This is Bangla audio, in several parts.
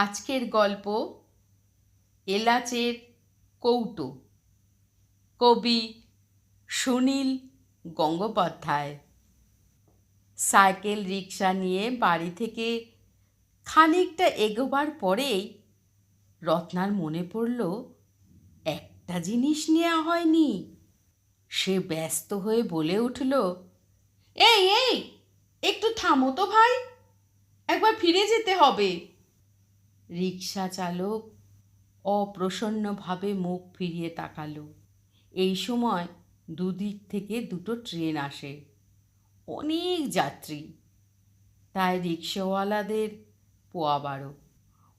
আজকের গল্প এলাচের কৌটো। কবি সুনীল গঙ্গোপাধ্যায়। সাইকেল রিক্সা নিয়ে বাড়ি থেকে খানিকটা এগোবার পরেই রত্নার মনে পড়ল, একটা জিনিস নেওয়া হয়নি। সে ব্যস্ত হয়ে বলে উঠল, এই এই, একটু থামো তো ভাই, একবার ফিরে যেতে হবে। রিক্সা চালক অপ্রসন্নভাবে মুখ ফিরিয়ে তাকালো। এই সময় দুদিক থেকে দুটো ট্রেন আসে। অনেক যাত্রী। তাই রিক্সাওয়ালাদের পোয়া বারো।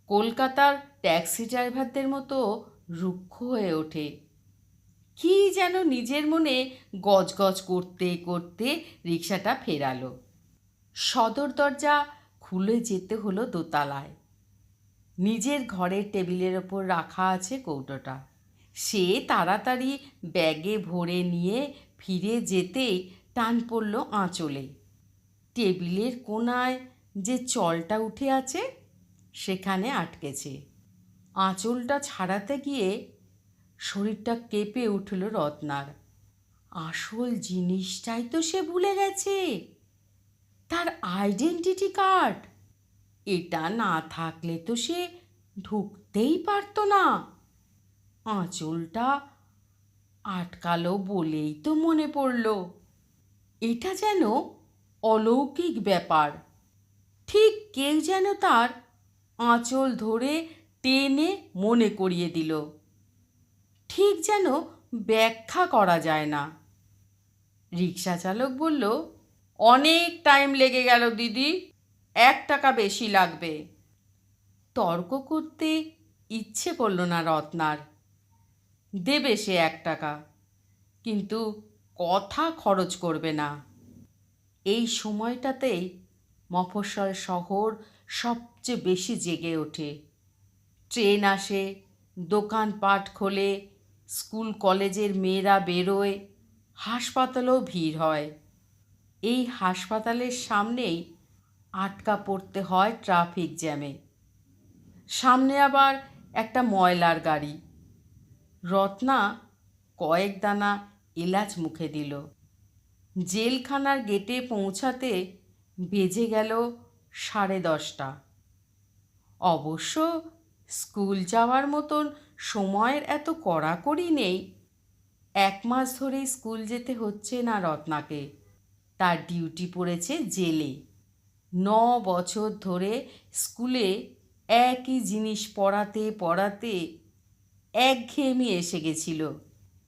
কলকাতার ট্যাক্সি ড্রাইভারদের মতো রুক্ষ হয়ে ওঠে। কি যেন নিজের মনে গজগজ করতে করতে রিক্সাটা ফেরালো। সদর দরজা খুলে যেতে হলো দোতলায়। নিজের ঘরের টেবিলের ওপর রাখা আছে কৌটোটা। সে তাড়াতাড়ি ব্যাগে ভরে নিয়ে ফিরে যেতেই টান পড়ল আঁচলে। টেবিলের কোনায় যে চলটা উঠে আছে, সেখানে আটকেছে। আঁচলটা ছাড়াতে গিয়ে শরীরটা কেঁপে উঠল রত্নার। আসল জিনিসটাই তো সে ভুলে গেছে। তার আইডেন্টিটি কার্ড। এটা না থাকলে তো সে ঢুকতেই পারতো না। আঁচলটা আটকালো বলেই তো মনে পড়ল। এটা যেন অলৌকিক ব্যাপার। ঠিক কেউ যেন তার আঁচল ধরে টেনে মনে করিয়ে দিল। ঠিক যেন ব্যাখ্যা করা যায় না। রিক্সা চালক বলল, অনেক টাইম লেগে গেল দিদি। এক টাকা বেশি লাগবে। তর্ক করতে ইচ্ছে করল না রত্নার। দেবে সে এক টাকা, কিন্তু কথা খরচ করবে না। এই সময়টাতেই মফস্বল শহর সবচেয়ে বেশি জেগে ওঠে। ট্রেন আসে দোকানপাট খোলে, স্কুল কলেজের মেয়েরা বেরোয়, হাসপাতালেও ভিড় হয়। এই হাসপাতালের সামনেই আটকা পড়তে হয় ট্রাফিক জ্যামে। সামনে আবার একটা ময়লার গাড়ি। রত্না কয়েক দানা এলাচ মুখে দিল। জেলখানার গেটে পৌঁছাতে বেজে গেল সাড়ে দশটা। অবশ্য স্কুল যাওয়ার মতন সময়ের এত কড়াকড়ি নেই। এক মাস ধরেই স্কুল যেতে হচ্ছে না রত্নাকে। তার ডিউটি পড়েছে জেলে। ন বছর ধরে স্কুলে একই জিনিস পড়াতে পড়াতে একঘেয়েমি এসে গেছিল।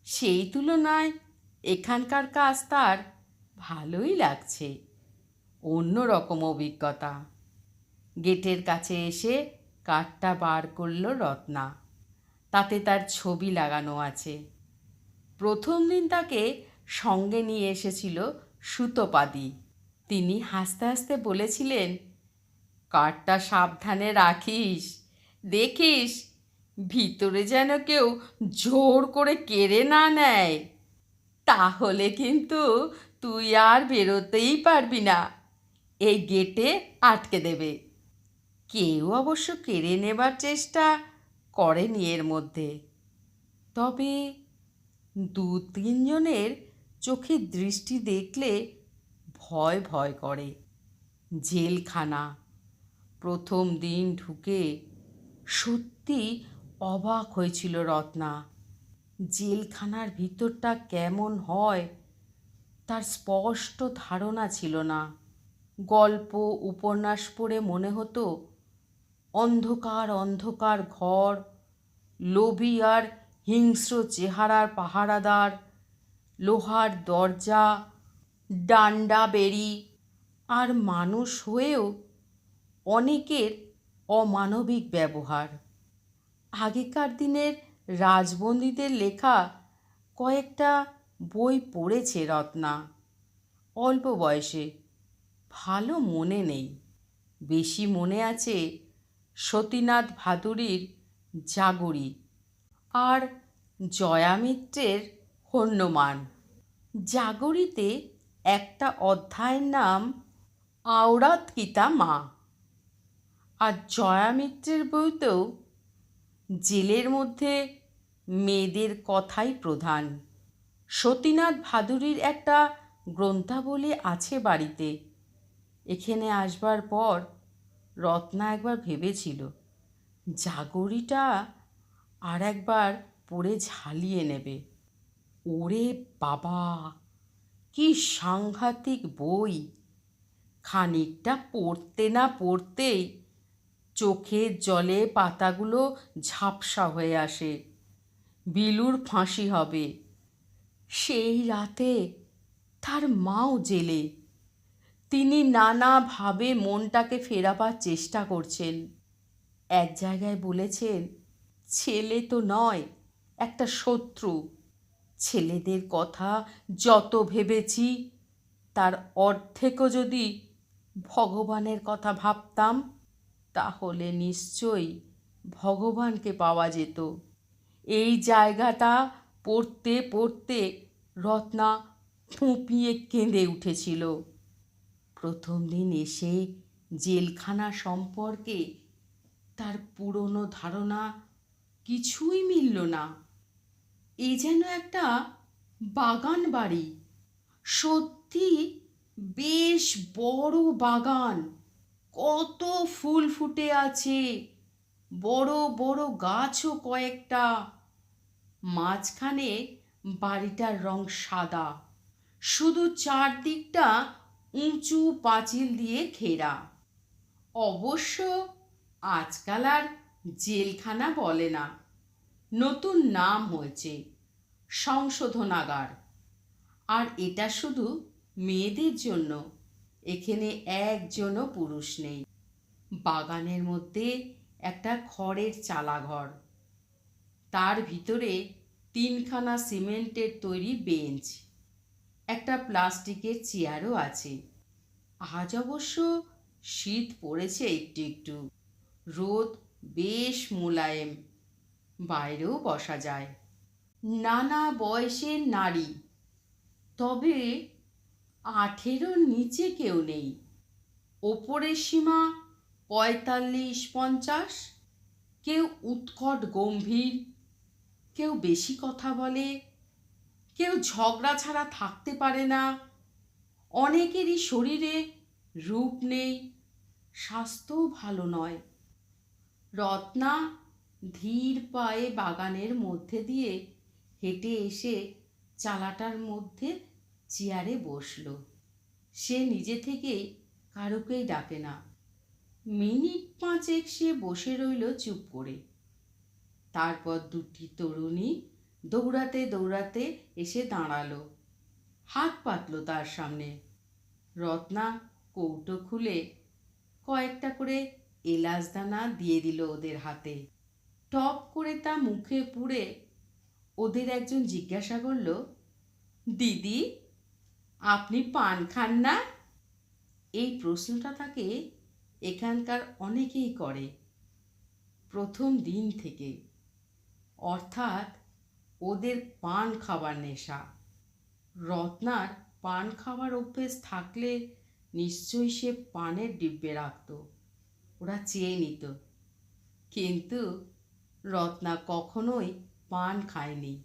সেই তুলনায় এখানকার কাজ তার ভালোই লাগছে। অন্য রকম অভিজ্ঞতা। গেটের কাছে এসে কার্ডটা বার করল রত্না। তাতে তার ছবি লাগানো আছে। প্রথম দিন তাকে সঙ্গে নিয়ে এসেছিল সুতোপাদি। তিনি হাসতে হাসতে বলেছিলেন কার্ডটা সাবধানে রাখিস। দেখিস, ভিতরে যেন কেউ জোর করে কেড়ে না নেয়। তাহলে কিন্তু তুই আর বেরোতেই পারবি না। এই গেটে আটকে দেবে। কেউ অবশ্য কেড়ে নেবার চেষ্টা করেনি এর মধ্যে। তবে দু তিনজনের চোখে দৃষ্টি দেখলে ভয় ভয় করে। জেলখানা, প্রথম দিন ঢুকে সত্যি অবাক হয়েছিল রত্না। জেলখানার ভিতরটা কেমন হয় তার স্পষ্ট ধারণা ছিল না। গল্প, উপন্যাস পড়ে মনে হতো, অন্ধকার অন্ধকার ঘর, লোভী আর হিংস্র চেহারার পাহারাদার, লোহার দরজা ডান্ডা বেরি আর মানুষ হয়েও অনেকের অমানবিক ব্যবহার। আগেকার দিনের রাজবন্দীদের লেখা কয়েকটা বই পড়েছে রত্না। অল্প বয়সে। ভালো মনে নেই। বেশি মনে আছে সতীনাথ ভাদুরীর জাগরি আর জয়া মিত্রের হন্যমান জাগরিতে একটা অধ্যায়ের নাম আওরাত কিতা মা। আর জয়া মিত্রের বইতেও জেলের মধ্যে মেয়েদের কথাই প্রধান। সতীনাথ ভাদুরীর একটা গ্রন্থাবলী আছে বাড়িতে। এখানে আসবার পর রত্না একবার ভেবেছিল, জাগরিটা আর একবার পড়ে ঝালিয়ে নেবে। ওরে বাবা! কি সাংঘাতিক বই। খানিকটা পড়তে না পড়তেই চোখের জলে পাতাগুলো ঝাপসা হয়ে আসে। বিলুর ফাঁসি হবে। সেই রাতে তার মাও জেলে। তিনি নানাভাবে মনটাকে ফেরাবার চেষ্টা করছেন। এক জায়গায় বলেছেন, ছেলে তো নয়, একটা শত্রু। ছেলেদের কথা যত ভেবেছি, তার অর্ধেকও যদি ভগবানের কথা ভাবতাম, তাহলে নিশ্চয়ই ভগবানকে পাওয়া যেত। এই জায়গাটা পড়তে পড়তে রত্না ফুঁপিয়ে কেঁদে উঠেছিল। প্রথম দিন এসে জেলখানা সম্পর্কে তার পুরনো ধারণা কিছুই মিলল না। এ যেন একটা বাগান বাড়ি সত্যি বেশ বড় বাগান। কত ফুল ফুটে আছে। বড় বড় গাছও কয়েকটা। মাঝখানে বাড়িটার রং সাদা। শুধু চারদিকটা উঁচু পাঁচিল দিয়ে ঘেরা। অবশ্য আজকাল আর জেলখানা বলে না। নতুন নাম হয়েছে সংশোধনাগার। আর এটা শুধু মেয়েদের জন্য, এখানে একজনও পুরুষ নেই। বাগানের মধ্যে একটা খড়ের চালাঘর। তার ভিতরে তিনখানা সিমেন্টের তৈরি বেঞ্চ, একটা প্লাস্টিকের চেয়ারও আছে। আজ অবশ্য শীত পড়েছে একটু একটু। রোদ বেশ মোলায়েম। বাইরেও বসা যায়। নানা বয়সের নারী। তবে আঠেরোর নিচে কেউ নেই। ওপরের সীমা পঁয়তাল্লিশ পঞ্চাশ। কেউ উৎকট গম্ভীর। কেউ বেশি কথা বলে। কেউ ঝগড়া ছাড়া থাকতে পারে না। অনেকেরই শরীরে রূপ নেই। স্বাস্থ্যও ভালো নয়। রত্না ধীর পায়ে বাগানের মধ্যে দিয়ে হেঁটে এসে চালাটার মধ্যে চেয়ারে বসল। সে নিজে থেকে কারুকেই ডাকে না। মিনিট পাঁচেক সে বসে রইল চুপ করে। তারপর দুটি তরুণী দৌড়াতে দৌড়াতে এসে দাঁড়াল। হাত পাতলো তার সামনে। রত্না কৌটো খুলে কয়েকটা করে এলাচ দানা দিয়ে দিল ওদের হাতে। টপ করে তা মুখে পুড়ে ওদের একজন জিজ্ঞাসা করল, দিদি, আপনি পান খান না? এই প্রশ্নটা তাকে এখানকার অনেকেই করে, প্রথম দিন থেকে। অর্থাৎ ওদের পান খাবার নেশা। রত্নার পান খাবার অভ্যেস থাকলে নিশ্চয়ই সে পানের ডিব্বে রাখত, ওরা চেয়ে নিত। কিন্তু রত্না কখনোই পান খায়নি।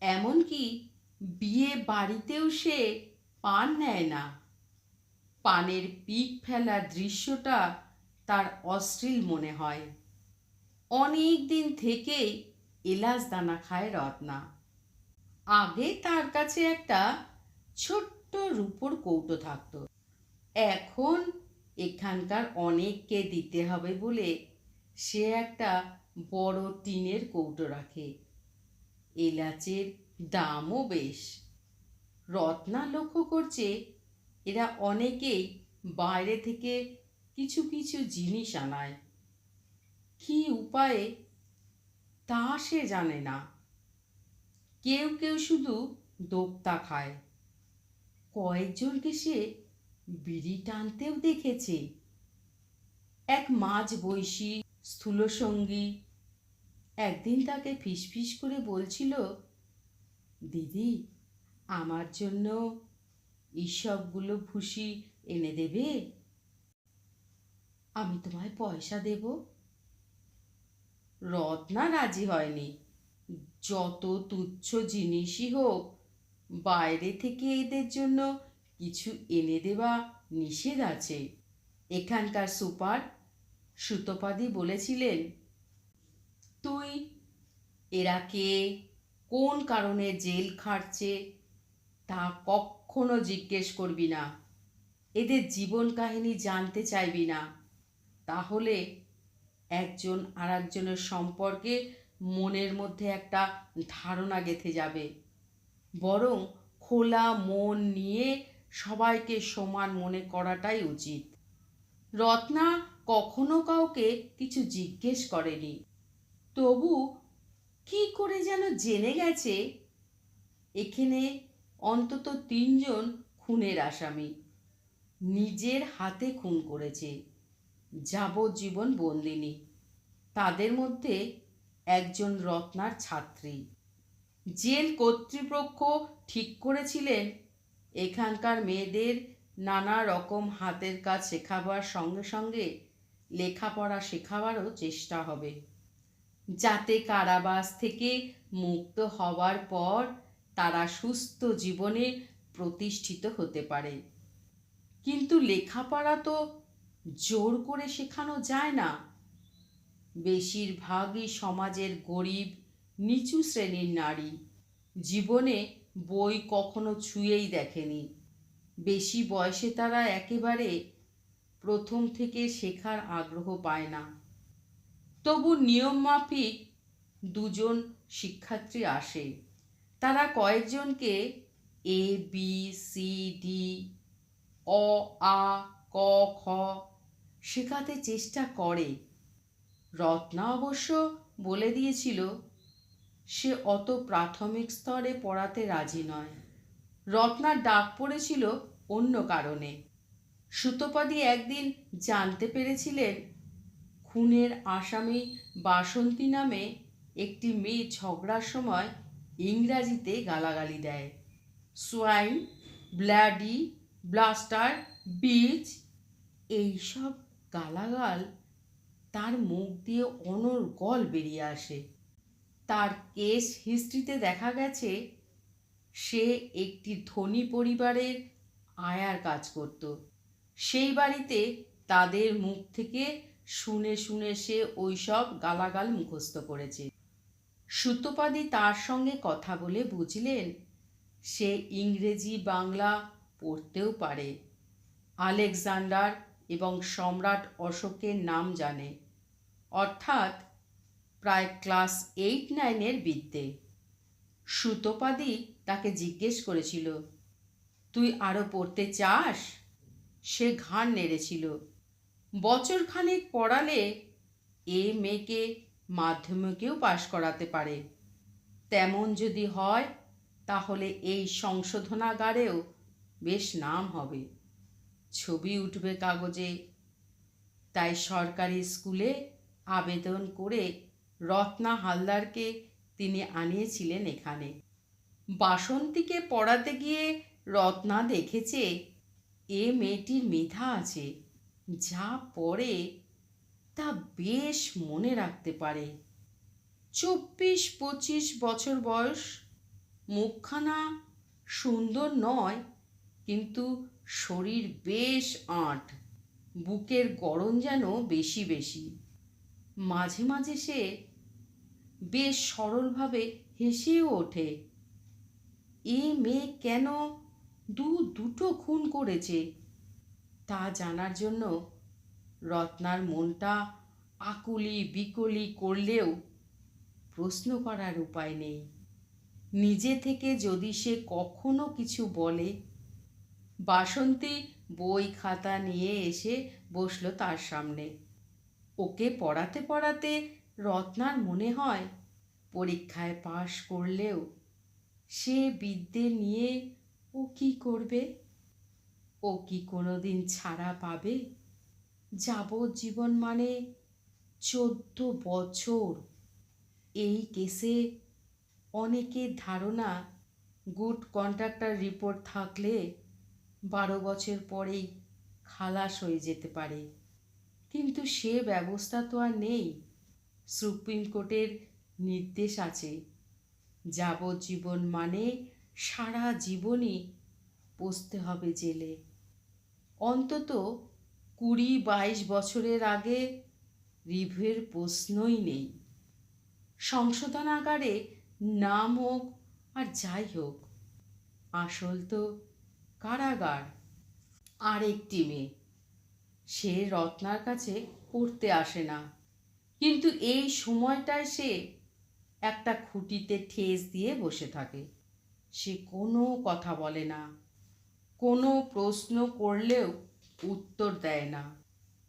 এমনকি বিয়ে বাড়িতেও সে পান নেয় না। পানের পিক ফেলার দৃশ্যটা তার অশ্লীল মনে হয়। অনেক দিন থেকেই এলাচ দানা খায় রত্না। আগে তার কাছে একটা ছোট্ট রূপোর কৌটো থাকতো। এখন এখানকার অনেককে দিতে হবে বলে সে একটা বড় টিনের কৌটো রাখে। এলাচের দামও বেশ। রত্না লক্ষ্য করছে, এরা অনেকেই বাইরে থেকে কিছু কিছু জিনিস আনায়। কি উপায়ে, তা সে জানে না। কেউ কেউ শুধু দোক্তা খায়। কয়েকজনকে সে বিড়ি টানতেও দেখেছে। এক মাঝ বয়সী স্থূলসঙ্গী একদিন তাকে ফিসফিস করে বলছিল, দিদি, আমার জন্য এইসবগুলো ভুসি এনে দেবে? আমি তোমায় পয়সা দেব? রত্না রাজি হয়নি। যত তুচ্ছ জিনিসই হোক, বাইরে থেকে এদের জন্য কিছু এনে দেওয়া নিষেধ আছে। এখানকার সুপার সুতোপাদি বলেছিলেন তুই? এরা কে? কোন কারণে জেল খাটছে? তা কখনো জিজ্ঞেস করবি না। এদের জীবন কাহিনী জানতে চাইবি না। তাহলে একজন আর একজনের সম্পর্কে মনের মধ্যে একটা ধারণা গেঁথে যাবে। বরং খোলা মন নিয়ে সবাইকে সমান মনে করাটাই উচিত। রত্না কখনো কাউকে কিছু জিজ্ঞেস করেনি। তবু কি করে যেন জেনে গেছে? এখানে অন্তত তিনজন খুনের আসামি। নিজের হাতে খুন করেছে। যাবজ্জীবন বন্দিনী। তাদের মধ্যে একজন রত্নার ছাত্রী। জেল কর্তৃপক্ষ ঠিক করেছিলেন এখানকার মেয়েদের নানা রকম হাতের কাজ শেখাবার সঙ্গে সঙ্গে লেখাপড়া শেখাবারও চেষ্টা হবে। যাতে কারাবাস থেকে মুক্ত হওয়ার পর তারা সুস্থ জীবনে প্রতিষ্ঠিত হতে পারে। কিন্তু লেখাপড়া তো জোর করে শেখানো যায় না। বেশিরভাগই সমাজের গরিব, নিচু শ্রেণির নারী। জীবনে বই কখনো ছুঁয়েই দেখেনি। বেশি বয়সে তারা একেবারে প্রথম থেকে শেখার আগ্রহ পায় না। তবু নিয়ম মাফিক দুজন শিক্ষার্থী আসে। তারা কয়েকজনকে এ বি সি ডি অ, আ, ক, খ শেখাতে চেষ্টা করে। রত্না অবশ্য বলে দিয়েছিল, সে অত প্রাথমিক স্তরে পড়াতে রাজি নয়। রত্নার ডাক পড়েছিল অন্য কারণে। সুতোপাদি একদিন জানতে পেরেছিলেন খুনের আসামি বাসন্তী নামে একটি মেয়ে ঝগড়ার সময় ইংরাজিতে গালাগালি দেয়। সোয়াইন ব্ল্যাডি ব্লাস্টার বীজ এইসব গালাগাল তার মুখ দিয়ে অনর্গল বেরিয়ে আসে। তার কেস হিস্ট্রিতে দেখা গেছে, সে একটি ধনী পরিবারের আয়ার কাজ করত। সেই বাড়িতে তাদের মুখ থেকে শুনে শুনে সে ওইসব গালাগাল মুখস্থ করেছে। সুতোপাদি তার সঙ্গে কথা বলে বুঝলেন, সে ইংরেজি বাংলা পড়তেও পারে। আলেকজান্ডার এবং সম্রাট অশোকের নাম জানে, অর্থাৎ প্রায় ক্লাস এইট নাইনের বিদ্যে। সুতোপাদি তাকে জিজ্ঞেস করেছিল, তুই আরও পড়তে চাস? সে ঘাড় নেড়েছিল বছর খানেক পড়ালে এ মেয়েকে মাধ্যমিকেও পাশ করাতে পারে। তেমন যদি হয়, তাহলে এই সংশোধনাগারেও বেশ নাম হবে। ছবি উঠবে কাগজে। তাই সরকারি স্কুলে আবেদন করে রত্না হালদারকে তিনি আনিয়েছিলেন এখানে। বাসন্তীকে পড়াতে গিয়ে রত্না দেখেছে, এ মেয়েটির মেধা আছে। যা পড়ে তা বেশ মনে রাখতে পারে। চব্বিশ, পঁচিশ বছর বয়স, মুখখানা সুন্দর নয়, কিন্তু শরীর বেশ আঁট। বুকের গরম যেন বেশি বেশি। মাঝে মাঝে সে বেশ সরলভাবে হেসেও ওঠে। এ মেয়ে কেন দু দুটো খুন করেছে? তা জানার জন্য রত্নার মনটা আকুলি বিকলি করলেও প্রশ্ন করার উপায় নেই। নিজে থেকে যদি সে কখনো কিছু বলে, বাসন্তী বই খাতা নিয়ে এসে বসল তার সামনে। ওকে পড়াতে পড়াতে রত্নার মনে হয় পরীক্ষায় পাশ করলেও সে বিদ্যে নিয়ে ও কি করবে? ও কি কোনো দিন ছাড়া পাবে? যাবজ্জীবন মানে চোদ্দ বছর। এই কেসে অনেকের ধারণা, গুড কন্ট্রাক্টর রিপোর্ট থাকলে বারো বছর পরেই খালাস হয়ে যেতে পারে। কিন্তু সে ব্যবস্থা তো আর নেই। সুপ্রিম কোর্টের নির্দেশ আছে। যাবজ্জীবন মানে সারা জীবনই বসতে হবে জেলে। অন্তত কুড়ি বাইশ বছরের আগে রিভের প্রশ্নই নেই। সংশোধনাগারে নাম হোক আর যাই হোক, আসল তো কারাগার। আরেকটি মেয়ে, সে রত্নার কাছে পড়তে আসে না। কিন্তু এই সময়টায় সে একটা খুঁটিতে ঠেস দিয়ে বসে থাকে। সে কোনো কথা বলে না। কোনো প্রশ্ন করলেও উত্তর দেয় না।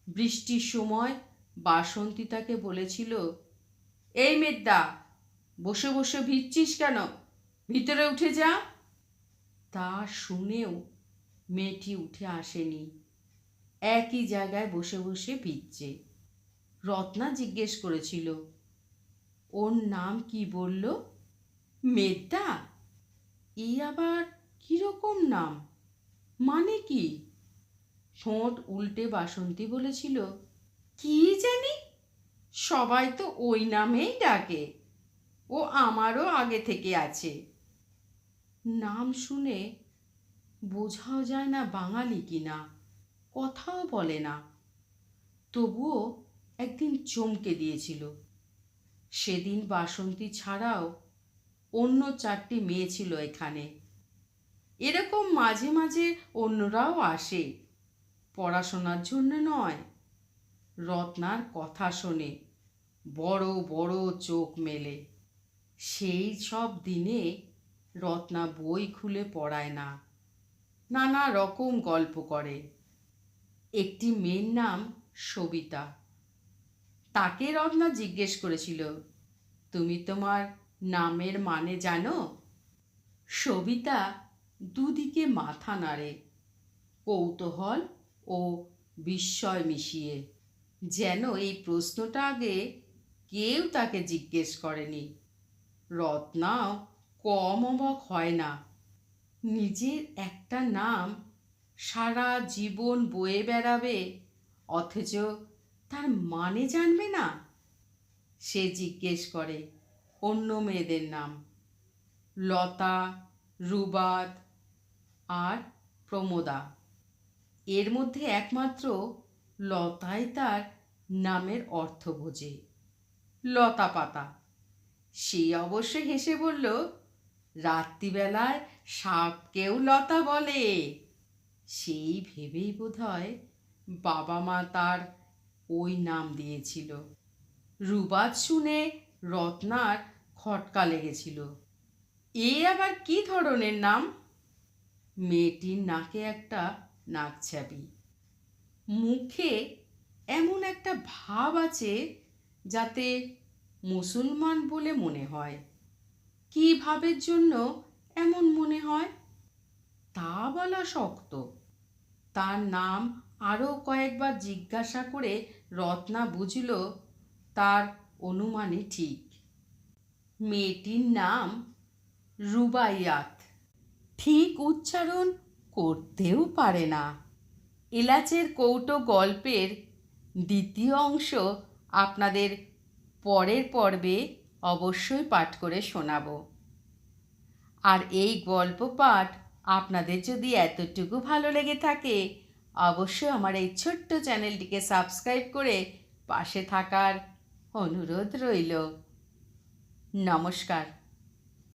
বৃষ্টির সময় বাসন্তী তাকে বলেছিল, এই মেদ্দা, বসে বসে ভিজছিস কেন? ভিতরে উঠে যা। তা শুনেও মেয়েটি উঠে আসেনি। একই জায়গায় বসে বসে ভিজছে। রত্না জিজ্ঞেস করেছিল, ওর নাম কি বলল? মেদ্দা? এই আবার কীরকম নাম? মানে কি? ঠোঁট উল্টে বাসন্তী বলেছিল, কি জানি? সবাই তো ওই নামেই ডাকে। ও আমারও আগে থেকে আছে। নাম শুনে বোঝাও যায় না বাঙালি কিনা, কথাও বলে না। তবুও একদিন চমকে দিয়েছিল। সেদিন বাসন্তী ছাড়াও অন্য চারটি মেয়ে ছিল এখানে। এরকম মাঝে মাঝে অন্যরাও আসে। পড়াশোনার জন্য নয়, রত্নার কথা শোনে, বড় বড় চোখ মেলে। সেই সব দিনে রত্না বই খুলে পড়ায় না, নানা রকম গল্প করে। একটি মেয়ের নাম সবিতা। তাকে রত্না জিজ্ঞেস করেছিল, তুমি তোমার নামের মানে জানো? সবিতা দুদিকে মাথা নাড়ে, কৌতূহল ও বিস্ময় মিশিয়ে। যেন এই প্রশ্নটা আগে কেউ তাকে জিজ্ঞেস করেনি। রত্নাও কম অবাক হয় না। নিজের একটা নাম সারা জীবন বয়ে বেড়াবে, অথচ তার মানে জানবে না। সে জিজ্ঞেস করে অন্য মেয়েদের নাম। লতা রুবাদ আর প্রমোদা। এর মধ্যে একমাত্র লতাই তার নামের অর্থ বোঝে। লতা পাতা সে অবশ্য হেসে বলল, রাত্রিবেলায় সাপকেও লতা বলে। সেই ভেবেই বোধ হয় বাবা মা তার ওই নাম দিয়েছিল। রুবাদ শুনে রত্নার খটকা লেগেছিল। এ আবার কি ধরনের নাম? মেয়েটির নাকে একটা নাকছাবি মুখে এমন একটা ভাব আছে যাতে মুসলমান বলে মনে হয়। কী ভাবের জন্য এমন মনে হয়? তা বলা শক্ত। তার নাম আরও কয়েকবার জিজ্ঞাসা করে রত্না বুঝল তার অনুমানে ঠিক। মেয়েটির নাম রুবাইয়াত। ঠিক উচ্চারণ করতেও পারে না। এলাচের কৌটো গল্পের দ্বিতীয় অংশ আপনাদের পরের পর্বে অবশ্যই পাঠ করে শোনাব। আর এই গল্প পাঠ আপনাদের যদি এতটুকু ভালো লেগে থাকে, অবশ্যই আমার এই ছোট্ট চ্যানেলটিকে সাবস্ক্রাইব করে পাশে থাকার অনুরোধ রইল। নমস্কার।